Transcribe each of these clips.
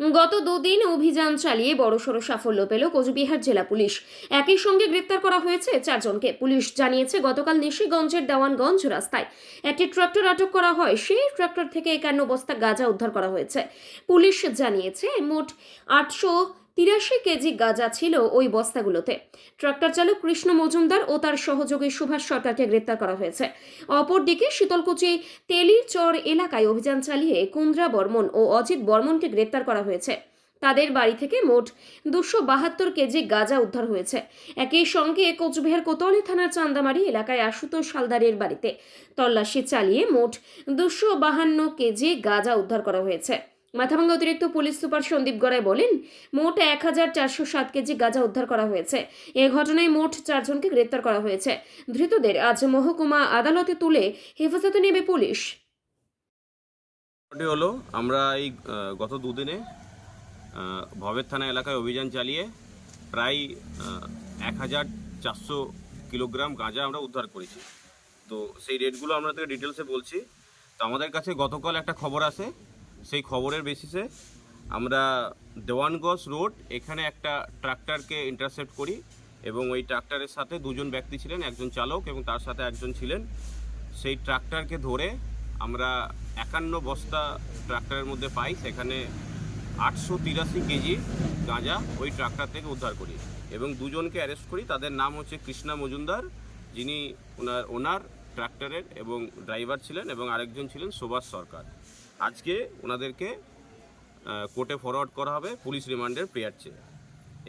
গত দুদিন অভিযান চালিয়ে বড়সড় সাফল্য পেল কোচবিহার জেলা পুলিশ। একই সঙ্গে গ্রেপ্তার করা হয়েছে চারজনকে। পুলিশ জানিয়েছে, গতকাল নিশিগঞ্জের দেওয়ানগঞ্জ রাস্তায় একটি ট্রাক্টর আটক করা হয়। সেই ট্রাক্টর থেকে একান্ন বস্তা গাঁজা উদ্ধার করা হয়েছে। পুলিশ জানিয়েছে, মোট আটশো তিরাশি কেজি গাঁজা ছিল ওই বস্তাগুলোতে। ট্রাক্টর চালক কৃষ্ণ মজুমদার ও তার সহযোগী সুভাষ সরকারকে গ্রেপ্তার করা হয়েছে। অপরদিকে শীতলকুচি, তেলিচর এলাকায় অভিযান চালিয়ে কুন্দ্রা বর্মন ও অজিত বর্মনকে গ্রেপ্তার করা হয়েছে। তাদের বাড়ি থেকে মোট দুশো বাহাত্তর কেজি গাঁজা উদ্ধার হয়েছে। একই সঙ্গে কোচবিহার কোতোয়ালি থানার চান্দামারি এলাকায় আশুতোষ হালদারের বাড়িতে তল্লাশি চালিয়ে মোট দুশো বাহান্ন কেজি গাঁজা উদ্ধার করা হয়েছে। মাথাভাঙ্গা অতিরিক্ত পুলিশ সুপার সন্দীপ গড়াই বলেন, মোট এক হাজার চারশো সাত কেজি গাঁজা উদ্ধার করা হয়েছে। এ ঘটনায় মোট চারজনকে গ্রেপ্তার করা হয়েছে। ধৃতদের আজ মহকুমা আদালতে তুলে হেফাজতে নেবে পুলিশ। হলো, আমরা এই গত দুদিনে ভবের থানা এলাকায় অভিযান চালিয়ে প্রায় এক হাজার চারশো কিলোগ্রাম গাঁজা আমরা উদ্ধার করেছি। তো সেই রেটগুলো আমরা থেকে ডিটেলসে বলছি। তো আমাদের কাছে গতকাল একটা খবর আসে সেই খবরের বেসিসে আমরা দেওয়ানগঞ্জ রোড, এখানে একটা ট্রাক্টরকে ইন্টারসেপ্ট করি এবং ওই ট্রাক্টরের সাথে দুজন ব্যক্তি ছিলেন, একজন চালক এবং তার সাথে একজন ছিলেন। সেই ট্রাক্টরকে ধরে আমরা একান্ন বস্তা ট্রাক্টরের মধ্যে পাই, সেখানে আটশো তিরাশি কেজি গাঁজা ওই ট্রাক্টর থেকে উদ্ধার করি এবং দুজনকে অ্যারেস্ট করি। তাদের নাম হচ্ছে কৃষ্ণা মজুমদার, যিনি ওনার ওনার ট্রাক্টরের এবং ড্রাইভার ছিলেন এবং আরেকজন ছিলেন সুভাষ সরকার। আজকে ওনাদেরকে কোর্টে ফরওয়ার্ড করা হবে পুলিশ রিমান্ডের প্রেয়ার চেয়ে।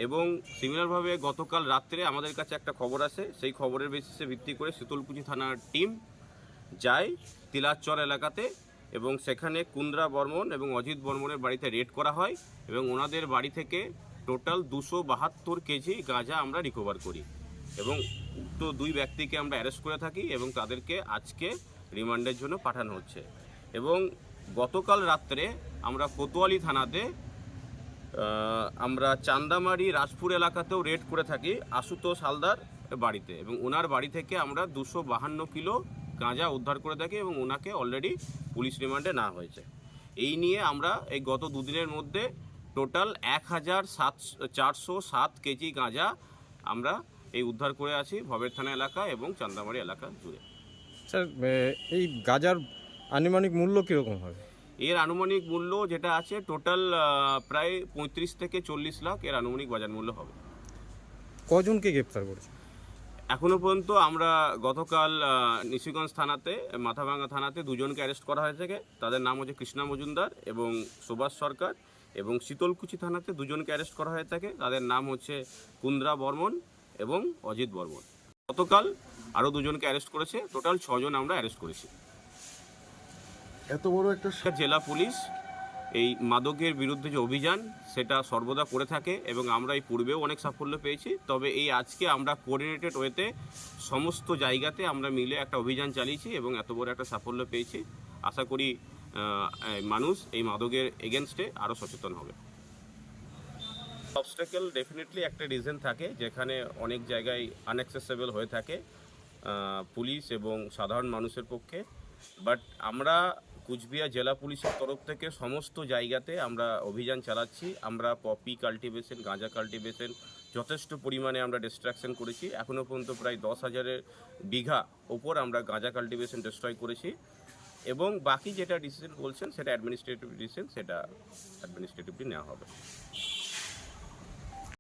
এবং সিমিলারভাবে গতকাল রাত্রে আমাদের কাছে একটা খবর আসে, সেই খবরের বেসিসে ভিত্তি করে শীতলকুচি থানার টিম যায় তিলাচর এলাকাতে এবং সেখানে কুন্দ্রা বর্মন এবং অজিত বর্মনের বাড়িতে রেড করা হয় এবং ওনাদের বাড়ি থেকে টোটাল দুশো বাহাত্তর কেজি গাঁজা আমরা রিকভার করি। এবং উক্ত দুই ব্যক্তিকে আমরা অ্যারেস্ট করে থাকি এবং তাদেরকে আজকে রিমান্ডের জন্য পাঠানো হচ্ছে। এবং গতকাল রাত্রে আমরা কোতোয়ালি থানাতে আমরা চান্দামারি রাজপুর এলাকাতেও রেড করে থাকি আশুতোষ হালদার বাড়িতে এবং ওনার বাড়ি থেকে আমরা দুশো বাহান্ন কিলো গাঁজা উদ্ধার করে থাকি এবং ওনাকে অলরেডি পুলিশ রিমান্ডে না হয়েছে। এই নিয়ে আমরা এই গত দুদিনের মধ্যে টোটাল এক হাজার সাত, চারশো সাত কেজি গাঁজা আমরা এই উদ্ধার করে আছি ভবের থানা এলাকা এবং চান্দামারি এলাকা জুড়ে। স্যার এই গাজার আনুমানিক মূল্য কীরকম হবে? এর আনুমানিক মূল্য যেটা আছে টোটাল প্রায় পঁয়ত্রিশ থেকে চল্লিশ লাখ এর আনুমানিক বাজার মূল্য হবে। কজনকে গ্রেপ্তার করেছে? এখনও পর্যন্ত আমরা গতকাল নিশিগঞ্জ থানাতে মাথাভাঙ্গা থানাতে দুজনকে অ্যারেস্ট করা হয়ে থাকে তাদের নাম হচ্ছে কৃষ্ণা মজুমদার এবং সুভাষ সরকার এবং শীতলকুচি থানাতে দুজনকে অ্যারেস্ট করা হয়ে থাকে তাদের নাম হচ্ছে কুন্দ্রা বর্মন এবং অজিত বর্মন। গতকাল আরও দুজনকে অ্যারেস্ট করেছে। টোটাল ছজন আমরা অ্যারেস্ট করেছি। এত বড় একটা জেলা পুলিশ এই মাদকের বিরুদ্ধে যে অভিযান, সেটা সর্বদা করে থাকে এবং আমরা এই পূর্বেও অনেক সাফল্য পেয়েছি। তবে এই আজকে আমরা কোঅর্ডিনেটেড ওয়েতে সমস্ত জায়গাতে আমরা মিলে একটা অভিযান চালিয়েছি এবং এত বড় একটা সাফল্য পেয়েছি। আশা করি মানুষ এই মাদকের এগেনস্টে আরও সচেতন হবে। অবস্টেকেল ডেফিনেটলি একটা রিজন থাকে, যেখানে অনেক জায়গায় আনএক্সেসেবল হয়ে থাকে পুলিশ এবং সাধারণ মানুষের পক্ষে। বাট আমরা কুচবিহার জেলা পুলিশের তরফ থেকে সমস্ত জায়গাতে আমরা অভিযান চালাচ্ছি। আমরা পপি কাল্টিভেশন, গাঁজা কাল্টিভেশন যথেষ্ট পরিমাণে আমরা ডিস্ট্রাকশন করেছি। এখনও পর্যন্ত প্রায় দশ হাজারের বিঘা ওপর আমরা গাঁজা কাল্টিভেশন ডিস্ট্রয় করেছি। এবং বাকি যেটা ডিসিশন বলছেন, সেটা অ্যাডমিনিস্ট্রেটিভ ডিসিশন সেটা অ্যাডমিনিস্ট্রেটিভলি নেওয়া হবে।